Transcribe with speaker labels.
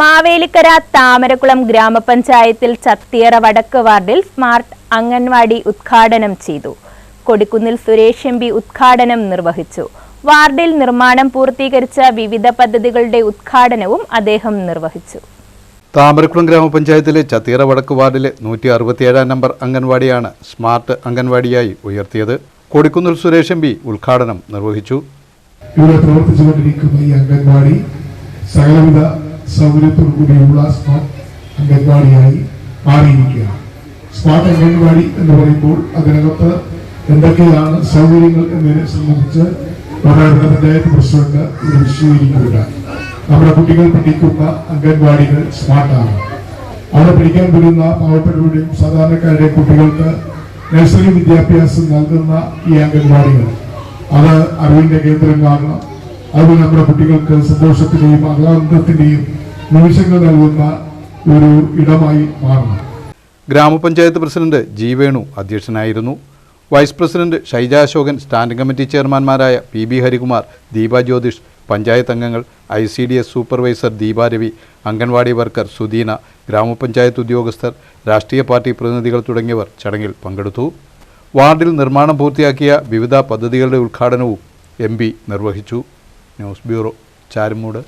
Speaker 1: മാവേലിക്കര താമരക്കുളം ഗ്രാമപഞ്ചായത്തിൽ ചത്തിയറ വടക്ക് വാർഡിൽ സ്മാർട്ട് അംഗൻവാടി ഉദ്ഘാടനം ചെയ്തു. കൊടിക്കുന്നിൽ സുരേഷ് എം പി ഉദ്ഘാടനം നിർവഹിച്ചു. വാർഡിൽ നിർമ്മാണം പൂർത്തീകരിച്ച വിവിധ പദ്ധതികളുടെ ഉദ്ഘാടനവും അദ്ദേഹം നിർവഹിച്ചു.
Speaker 2: താമരക്കുളം ഗ്രാമപഞ്ചായത്തിലെ ചത്തിയറ വടക്ക് വാർഡിലെ നൂറ്റി അറുപത്തിയേഴാം നമ്പർ അംഗൻവാടിയാണ് സ്മാർട്ട് അംഗൻവാടിയായി ഉയർത്തിയത്. കൊടിക്കുന്നിൽ സുരേഷ് എം പി ഉദ്ഘാടനം നിർവഹിച്ചു.
Speaker 3: ഇവിടെ പ്രവർത്തിച്ചുകൊണ്ടിരിക്കുന്ന ഈ അംഗൻവാടി സകലവിധ സൗകര്യത്തോടു കൂടിയുള്ള സ്മാർട്ട് അംഗൻവാടിയായി മാറിയിരിക്കുകയാണ്. സ്മാർട്ട് അംഗൻവാടി എന്ന് പറയുമ്പോൾ അതിനകത്ത് എന്തൊക്കെയാണ് സൗകര്യങ്ങൾ എന്നതിനെ സംബന്ധിച്ച് വളരെ പഞ്ചായത്ത് പ്രസിഡന്റ് ഇത് വിശദീകരിക്കുക നമ്മുടെ കുട്ടികൾ പഠിക്കുന്ന അംഗൻവാടികൾ സ്മാർട്ടാണ്. അവിടെ പഠിക്കാൻ വരുന്ന പാവപ്പെട്ടവരുടെയും സാധാരണക്കാരുടെ കുട്ടികൾക്ക് നഴ്സറി വിദ്യാഭ്യാസം നൽകുന്ന ഈ അംഗൻവാടികൾ. അത് അറിവിന്റെ കേന്ദ്രങ്ങളാകണം അതുപോലെ നമ്മുടെ കുട്ടികൾക്ക് സന്തോഷത്തിന്റെയും ആഹ്ലാദത്തിന്റെയും നിമിഷങ്ങൾ നൽകുന്ന ഒരു ഇടമായി മാറണം.
Speaker 2: ഗ്രാമപഞ്ചായത്ത് പ്രസിഡന്റ് ജി വേണു അധ്യക്ഷനായിരുന്നു. Vice president Shaija Ashokan standing committee ചെയർമാൻമാരായ P B Harikumar Deepa Jyothish panchayat അംഗങ്ങൾ I C D S supervisor Deepa Ravi anganwadi worker Sudeena ഗ്രാമപഞ്ചായത്ത് ഉദ്യോഗസ്ഥർ രാഷ്ട്രീയ പാർട്ടി പ്രതിനിധികൾ തുടങ്ങിയവർ ചടങ്ങിൽ പങ്കെടുത്തു. വാർഡിൽ നിർമ്മാണം പൂർത്തിയാക്കിയ വിവിധ പദ്ധതികളുടെ ഉദ്ഘാടനവും എം നിർവഹിച്ചു. News bureau Charummood.